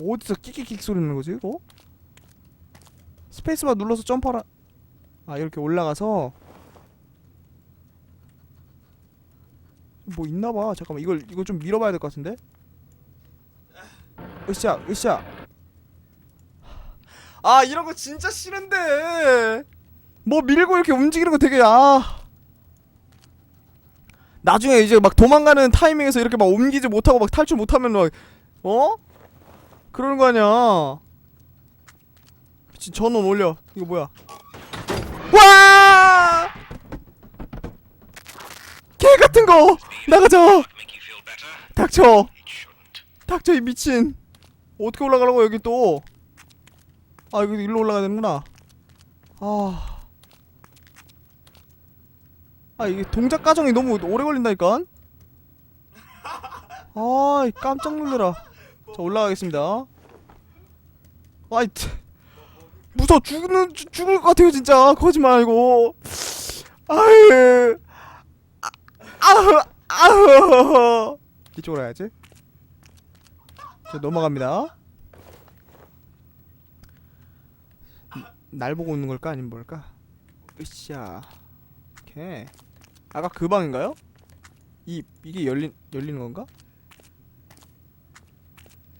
어디서 끽끽끽 소리 나는 거지 이거? 스페이스바 눌러서 점프하라. 아 이렇게 올라가서. 뭐 있나봐. 잠깐만 이걸 이거 좀 밀어봐야 될 것 같은데? 으쌰 으쌰. 아 이런 거 진짜 싫은데. 뭐 밀고 이렇게 움직이는 거 되게 아. 나중에 이제 막 도망가는 타이밍에서 이렇게 막 옮기지 못하고 막 탈출 못하면 막 어? 그러는 거 아니야. 미친 전원 올려. 이거 뭐야? 와! 개 같은 거! 나가자! 닥쳐! 닥쳐 이 미친. 어떻게 올라가려고 여기 또? 아 여기 일로 올라가야 되는구나. 아. 아 이게 동작 과정이 너무 오래 걸린다니까 아 깜짝 놀래라 자 올라가겠습니다. 아이 트. 무서워. 죽는 죽- 죽을 것 같아요 진짜. 거짓말 이고. 아유. 아, 아우 아우 이쪽으로 가야지. 자 넘어갑니다. 날 보고 있는 걸까? 아니면 뭘까? 으쌰. 오케이. 아까 그 방인가요? 이 이게 열린 열리는 건가?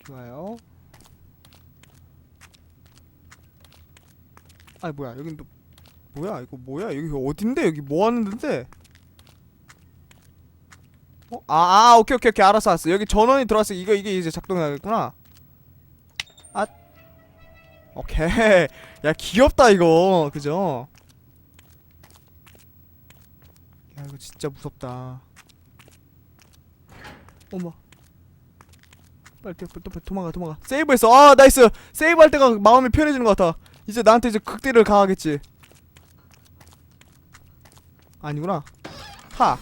좋아요. 아 뭐야 여긴 또 뭐야 이거 뭐야 여기 어딘데 여기 뭐 하는 데인데? 어? 아, 아 오케이 오케이 오케이 알았어 알았어 여기 전원이 들어왔어 이거 이게 이제 작동하겠구나. 아 오케이 야 귀엽다 이거 그죠? 야 이거 진짜 무섭다. 어머. 빨리 뛰어, 빨리, 빨리 도망가 도망가. 세이브했어. 아 나이스. 세이브할 때가 마음이 편해지는 것 같아. 이제 나한테 이제 극대를 가하겠지. 아니구나. 하.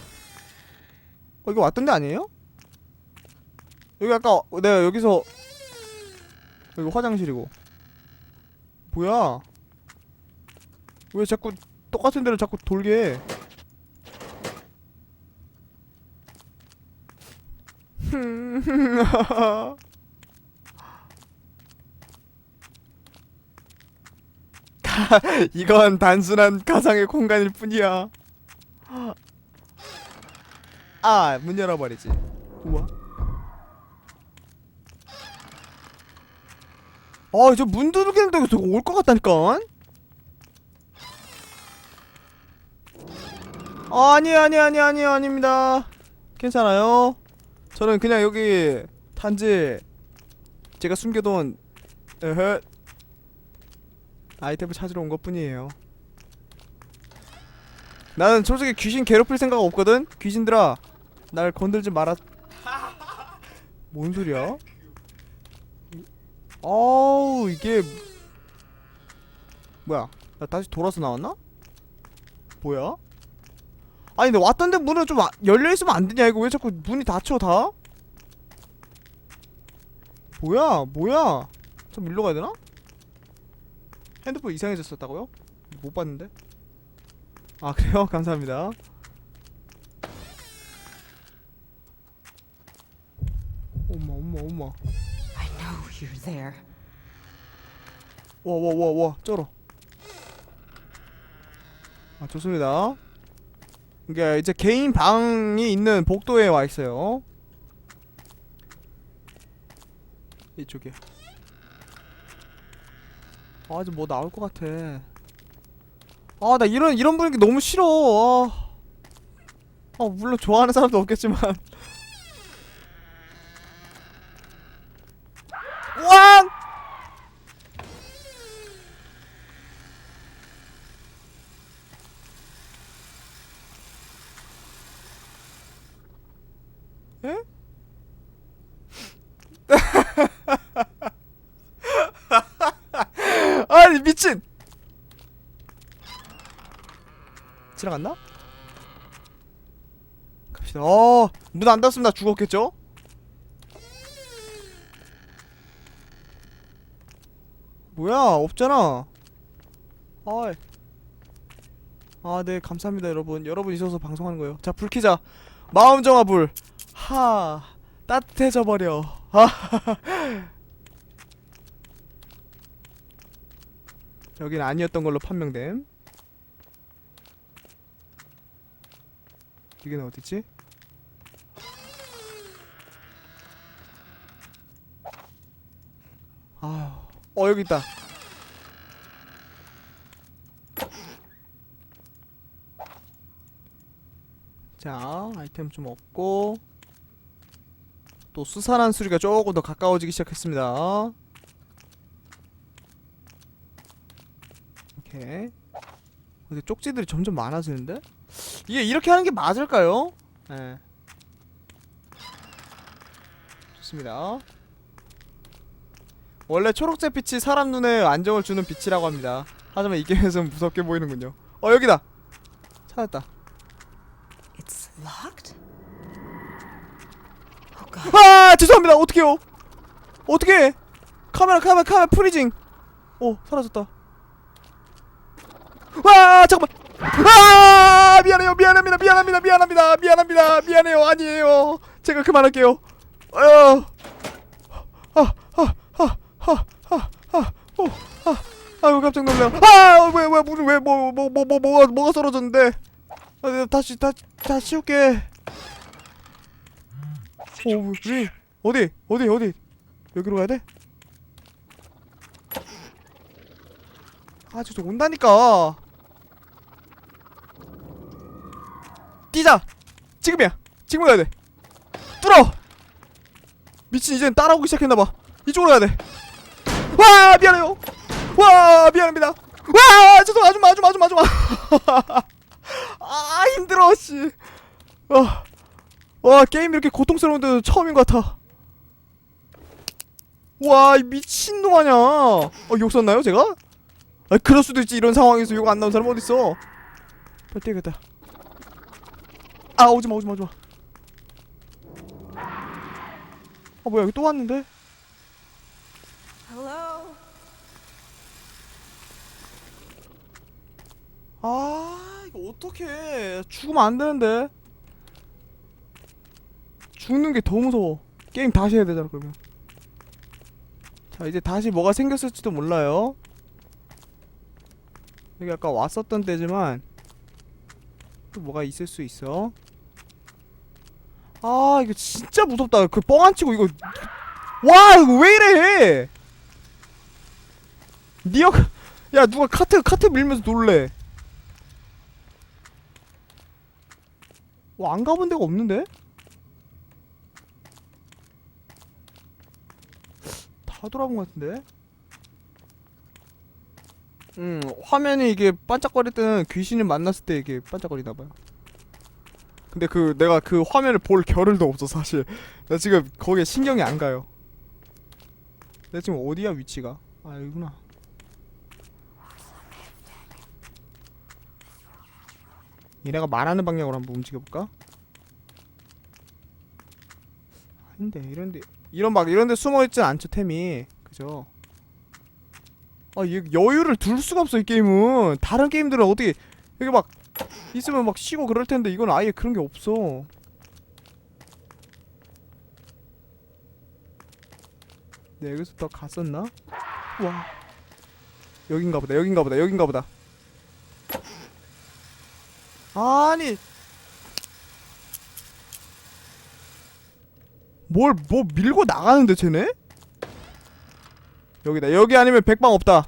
어 이거 왔던 데 아니에요? 여기 아까 내가 여기서 여기 화장실이고. 뭐야? 왜 자꾸 똑같은 데를 자꾸 돌게 해? 이건 단순한 가상의 공간일 뿐이야. 아, 문 열어버리지. 우와. 아, 저문 두들기는데 저거 올 것 같다니까. 아, 아니, 아니, 아니, 아니, 아닙니다. 괜찮아요. 저는 그냥 여기 단지 제가 숨겨둔 에헤 아이템을 찾으러 온 것 뿐이에요. 나는 솔직히 귀신 괴롭힐 생각 없거든. 귀신들아, 날 건들지 마라. 뭔 소리야? 어우 이게 뭐야? 나 다시 돌아서 나왔나? 뭐야? 아니 근데 왔던데 문은 좀 아- 열려 있으면 안 되냐 이거 왜 자꾸 문이 닫혀 다? 뭐야 뭐야? 좀 일로 가야 되나? 핸드폰 이상해졌었다고요? 못 봤는데. 아 그래요? 감사합니다. 엄마 엄마 엄마. I know you're there. 와와와와 쩔어. 아 좋습니다. 이게 이제 개인 방이 있는 복도에 와 있어요. 이쪽에. 아 이제 뭐 나올 것 같아. 아 나 이런 이런 분위기 너무 싫어. 아, 아 물론 좋아하는 사람도 없겠지만. 왕! 에? 아니 미친! 지나갔나? 갑시다. 어, 문 안 닫았으면 나 죽었겠죠? 뭐야, 없잖아. 아이. 아, 네, 감사합니다, 여러분. 여러분 있어서 방송하는 거예요. 자, 불 켜자. 마음 정화 불. 하. 따뜻해져 버려. 하. 여긴 아니었던 걸로 판명됨 여기는 어디지? 아, 어 여기 있다. 자, 아이템 좀 얻고 또 수산한 수리가 조금 더 가까워지기 시작했습니다. 오케이. 근데 쪽지들이 점점 많아지는데? 이게 이렇게 하는 게 맞을까요? 네. 좋습니다. 원래 초록색 빛이 사람 눈에 안정을 주는 빛이라고 합니다. 하지만 이 게임에서는 무섭게 보이는군요. 어 여기다. 찾았다. It's locked? Oh god. 아 죄송합니다. 어떡해요? 어떻게? 카메라 카메라 카메라 프리징. 오 사라졌다. 와 잠깐만. 아 미안해요 미안합니다 미안합니다 미안합니다 미안합니다 미안해요 아니에요 제가 그만할게요. 어휴. 아아아아아아아아 아유 깜짝 놀래요. 아왜왜 무슨 왜뭐 뭐 뭐 뭐 뭐가 뭐가 떨어졌는데? 아, 다시 다시 다시 씌울게. 오, 왜? 어디? 어디? 어디? 여기로 가야 돼? 아, 저, 저 온다니까. 뛰자. 지금이야. 지금 가야 돼. 뚫어. 미친 이젠 따라오기 시작했나봐. 이쪽으로 가야 돼. 와, 미안해요. 와, 미안합니다. 와, 죄송 아줌마, 아줌마, 아줌마, 아줌마. 아, 힘들어, 씨. 아. 와 게임 이렇게 고통스러운 데도 처음인 것 같아 와이 미친놈 아냐 어, 욕 썼나요 제가? 아 그럴 수도 있지 이런 상황에서 욕 안 나온 사람 어딨어 빨리 뛰어야겠다 아 오지마 오지마 오지마. 아 뭐야 여기 또 왔는데? 아 이거 어떡해. 죽으면 안 되는데. 죽는 게 더 무서워. 게임 다시 해야 되잖아 그러면. 자 이제 다시 뭐가 생겼을지도 몰라요. 여기 아까 왔었던 데지만 또 뭐가 있을 수 있어 아 이거 진짜 무섭다 그 뻥 안 치고 이거 와 이거 왜 이래 니어 야 누가 카트 카트 밀면서 놀래 와, 안 가본 데가 없는데? 다 돌아본 것 같은데? 음, 화면이 이게 반짝거릴 때는 귀신을 만났을 때 이게 반짝거리나봐요. 근데 그, 내가 그 화면을 볼 겨를도 없어, 사실. 나 지금 거기에 신경이 안 가요. 내가 지금 어디야, 위치가? 아, 여기구나. 얘네가 말하는 방향으로 한번 움직여볼까? 아닌데 이런데 이런 막 이런데 숨어있진 않죠 템이 그죠? 아얘 여유를 둘 수가 없어 이 게임은 다른 게임들은 어떻게 여기 막 있으면 막 쉬고 그럴 텐데 이건 아예 그런 게 없어. 네 여기서부터 갔었나? 와. 여긴가 보다 여긴가 보다 여긴가 보다. 아니! 뭘 뭐 밀고 나가는데 쟤네? 여기다 여기 아니면 백방 없다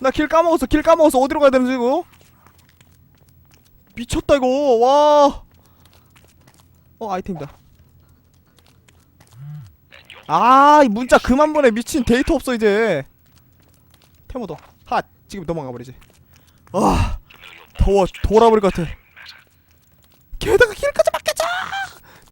나 길 까먹었어. 길 까먹었어 어디로 가야 되는지 이거? 미쳤다 이거. 와. 어 아이템이다. 아 이 문자 그만 보내. 미친 데이터 없어 이제. 테모더 핫. 지금 도망가 버리지. 아 더워 돌아버릴 것 같아